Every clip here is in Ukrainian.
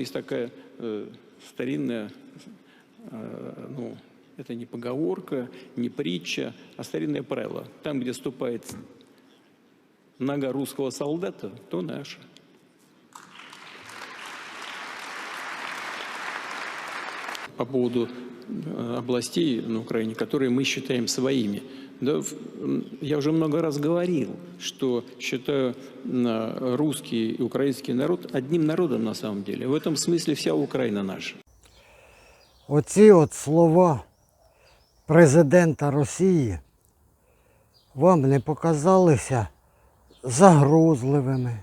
есть такая э, старинная, э, ну, это не поговорка, не притча, а старинное правило. Там, где ступает нога русского солдата, то наша. По поводу э, областей на Украине, которые мы считаем своими. Да, я уже много раз говорил, что считаю русский и украинский народ одним народом на самом деле. В этом смысле вся Украина наша. Оці от слова президента Росії вам не показалися загрозливими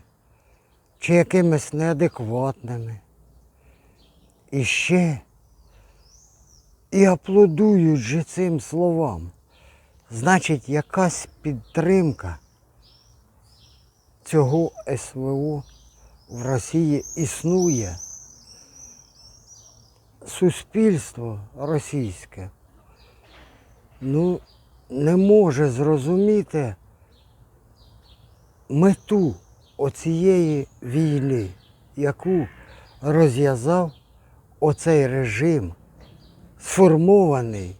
чи якимись неадекватними. І ще і аплодують же цим словам. Значить, якась підтримка цього СВО в Росії існує. Суспільство російське ну, не може зрозуміти мету оцієї війни, яку розв'язав оцей режим, сформований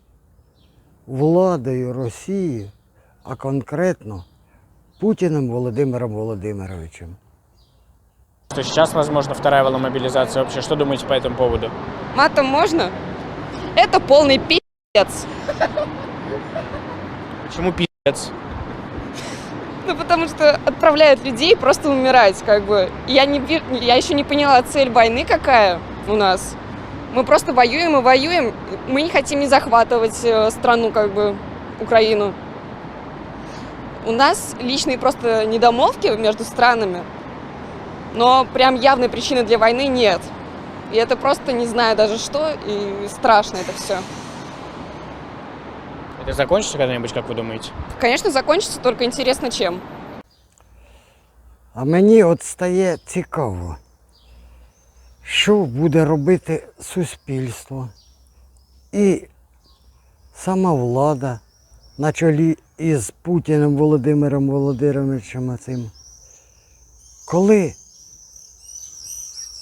владою Росії, а конкретно Путіним Володимиром Володимировичем. Что сейчас, возможно, вторая волна мобилизации вообще. Что думаете по этому поводу? Матом можно? Это полный пи***ц. Почему пи***ц? Ну, потому что отправляют людей просто умирать, как бы. Я, не, ви- я еще не поняла цель войны какая у нас. Мы просто воюем и воюем. Мы не хотим не захватывать э, страну, как бы, Украину. У нас личные просто недомолвки между странами, но прям явной причины для войны нет. И это просто не знаю даже что, и страшно это все. Это закончится когда-нибудь, как вы думаете? Конечно, закончится, только интересно чем. А мені от стає цікаво, Що буде робити суспільство. І сама влада на чолі із Путіним Володимиром Володимировичем цим. Коли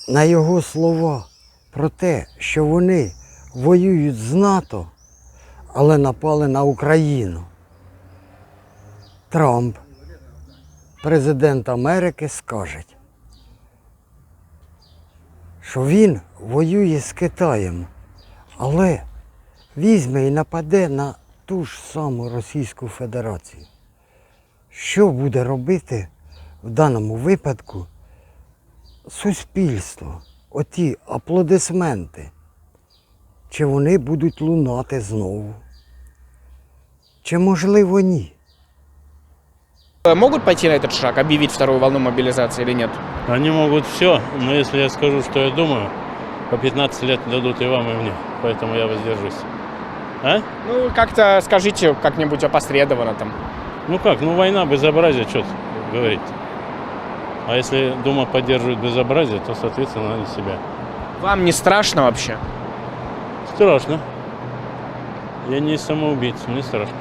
на його слова про те, що вони воюють з НАТО, але напали на Україну, Трамп президент Америки скаже, що він воює з Китаєм, але візьме і нападе на ту ж саму Російську Федерацію. Що буде робити в даному випадку суспільство, оті аплодисменти? Чи вони будуть лунати знову? Чи можливо ні? Э, Могут пойти на этот шаг, объявить вторую волну мобилизации или нет? Они могут все, но если я скажу, что я думаю, по 15 лет дадут и вам, и мне. Поэтому я воздержусь. А? Ну, как-то скажите как-нибудь опосредованно там. Ну как, ну война, безобразие, что говорить. А если Дума поддерживает безобразие, то, соответственно, надо себя. Вам не страшно вообще? Страшно. Я не самоубийца, мне страшно.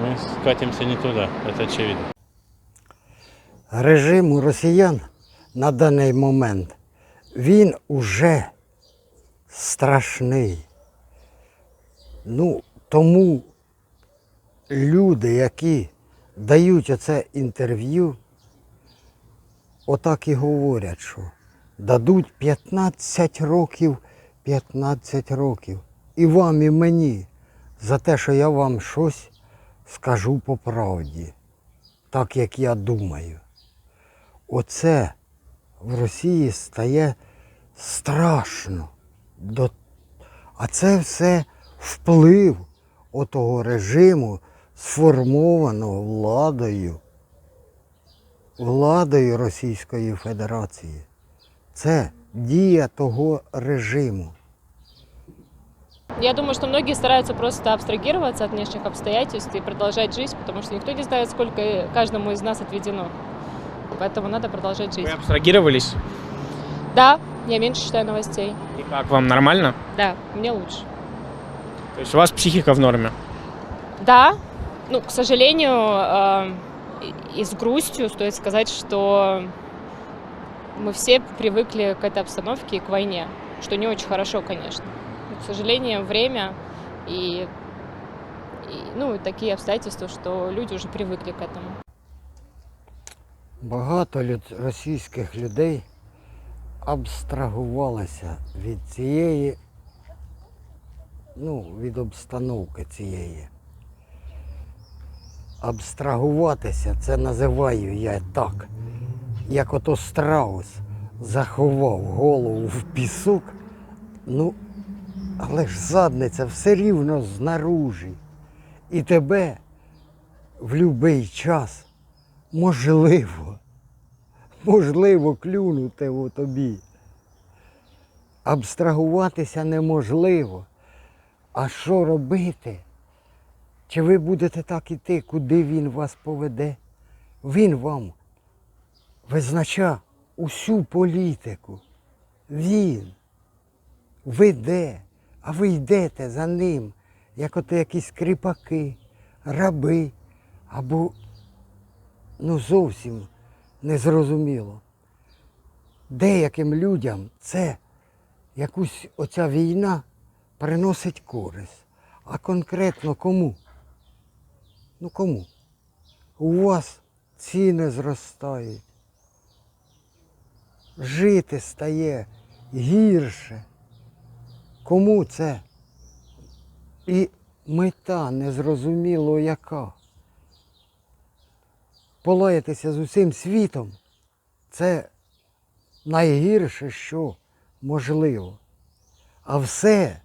Мы скатимся не туда, это очевидно. режим у росіян на даний момент, він уже страшний. Ну, тому люди, які дають оце інтерв'ю, отак і говорять, що дадуть 15 років, 15 років. І вам, і мені, за те, що я вам щось скажу по правді, так як я думаю. Оце в Росії стає страшно. А це все вплив отого режиму, сформованого владою, владою Російської Федерації. Це дія того режиму. Я думаю, что многие стараются просто абстрагироваться от внешних обстоятельств и продолжать жизнь, потому что никто не знает, сколько каждому из нас отведено. Поэтому надо продолжать жизнь. Вы абстрагировались? Да, я меньше читаю новостей. И как вам, нормально? Да, мне лучше. То есть у вас психика в норме? Да, ну, к сожалению, э, и с грустью стоит сказать, что мы все привыкли к этой обстановке и к войне, что не очень хорошо, конечно. К сожалению, время и, и, ну, такие обстоятельства, что люди уже привыкли к этому. Багато люд, російських людей абстрагувалися від цієї, ну, від обстановки цієї. Абстрагуватися це називаю я так. Як ото страус заховав голову в пісок, ну, але ж задниця все рівно знаружі. І тебе в будь-який час можливо, можливо клюнути у тобі. Абстрагуватися неможливо. А що робити? Чи ви будете так іти, куди він вас поведе? Він вам визнача усю політику. Він веде, а ви йдете за ним, як ото якісь кріпаки, раби або ну зовсім незрозуміло. Деяким людям це якусь оця війна приносить користь. А конкретно кому? Ну кому? У вас ціни зростають. Жити стає гірше. Кому це? І мета незрозуміло яка полаятися з усім світом це найгірше, що можливо. А все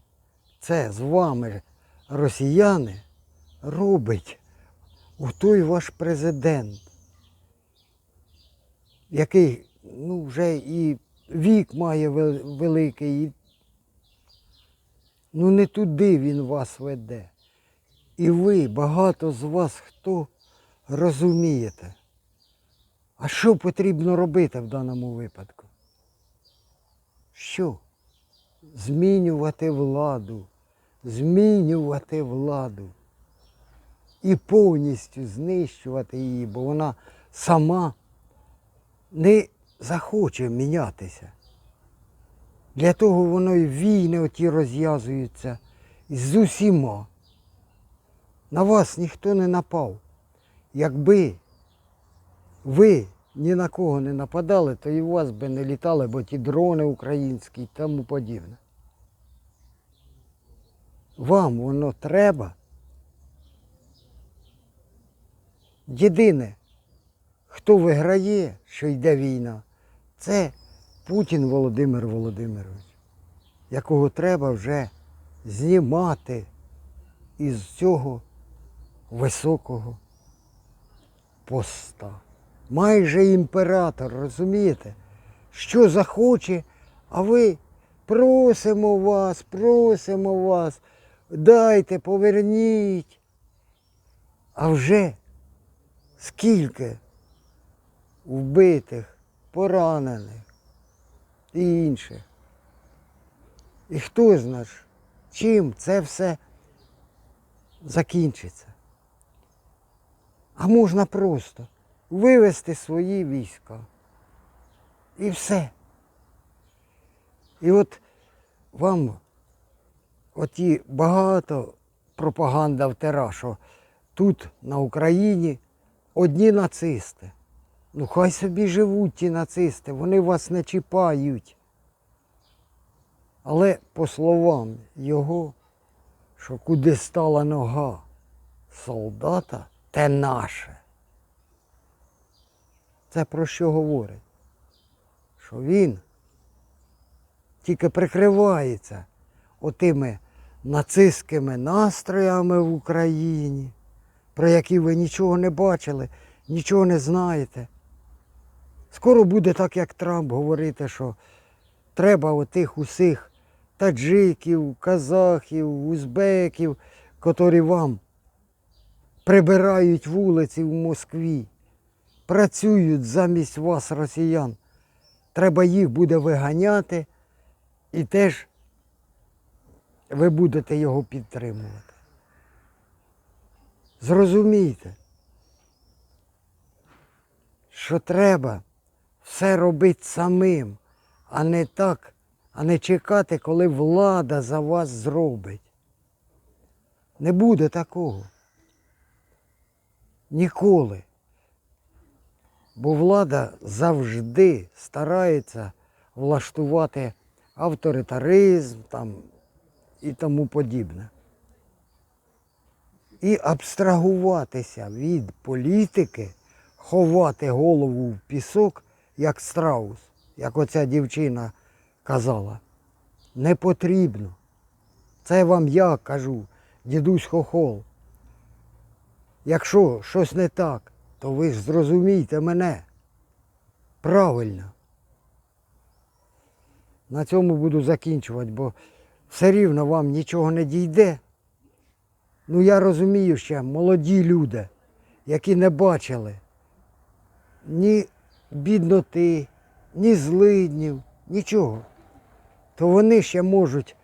це з вами, росіяни, робить у той ваш президент, який ну, вже і вік має великий, і ну не туди він вас веде. І ви, багато з вас хто розумієте. А що потрібно робити в даному випадку? Що? Змінювати владу, змінювати владу і повністю знищувати її, бо вона сама не захоче мінятися. Для того воно і війни оті розв'язуються з усіма. На вас ніхто не напав. Якби ви ні на кого не нападали, то і у вас би не літали, бо ті дрони українські і тому подібне. Вам воно треба. Єдине, хто виграє, що йде війна, це Путін Володимир Володимирович, якого треба вже знімати із цього високого поста. Майже імператор, розумієте? Що захоче, а ви просимо вас, просимо вас, дайте, поверніть. А вже скільки вбитих, поранених і інших. І хто знає, чим це все закінчиться. А можна просто вивести свої війська. І все. І от вам оті багато пропаганда втира, що тут на Україні одні нацисти. Ну хай собі живуть ті нацисти, вони вас не чіпають. Але по словам його, що куди стала нога солдата, те наше. Це про що говорить? Що він тільки прикривається отими нацистськими настроями в Україні, про які ви нічого не бачили, нічого не знаєте. Скоро буде так, як Трамп говорити, що треба отих усіх таджиків, казахів, узбеків, котрі вам прибирають вулиці в Москві, працюють замість вас, росіян. Треба їх буде виганяти і теж ви будете його підтримувати. Зрозумійте, що треба все робити самим, а не так, а не чекати, коли влада за вас зробить. Не буде такого. Ніколи. Бо влада завжди старається влаштувати авторитаризм там, і тому подібне. І абстрагуватися від політики, ховати голову в пісок, як страус, як оця дівчина казала, не потрібно. Це вам я кажу, дідусь хохол. Якщо щось не так, то ви ж зрозумійте мене. Правильно. На цьому буду закінчувати, бо все рівно вам нічого не дійде. Ну я розумію ще молоді люди, які не бачили ні бідноти, ні злиднів, нічого. То вони ще можуть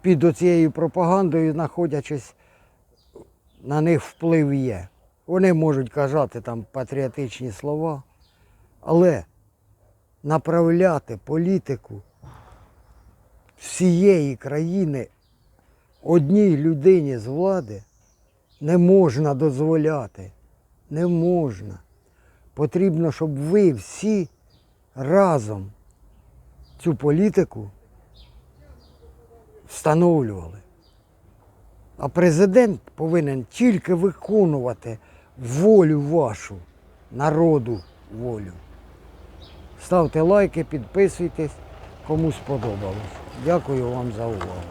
під оцією пропагандою, знаходячись, на них вплив є. Вони можуть казати там патріотичні слова, але направляти політику всієї країни одній людині з влади не можна дозволяти. Не можна. Потрібно, щоб ви всі разом цю політику встановлювали. А президент повинен тільки виконувати волю вашу, народу волю. Ставте лайки, підписуйтесь, кому сподобалось. Дякую вам за увагу.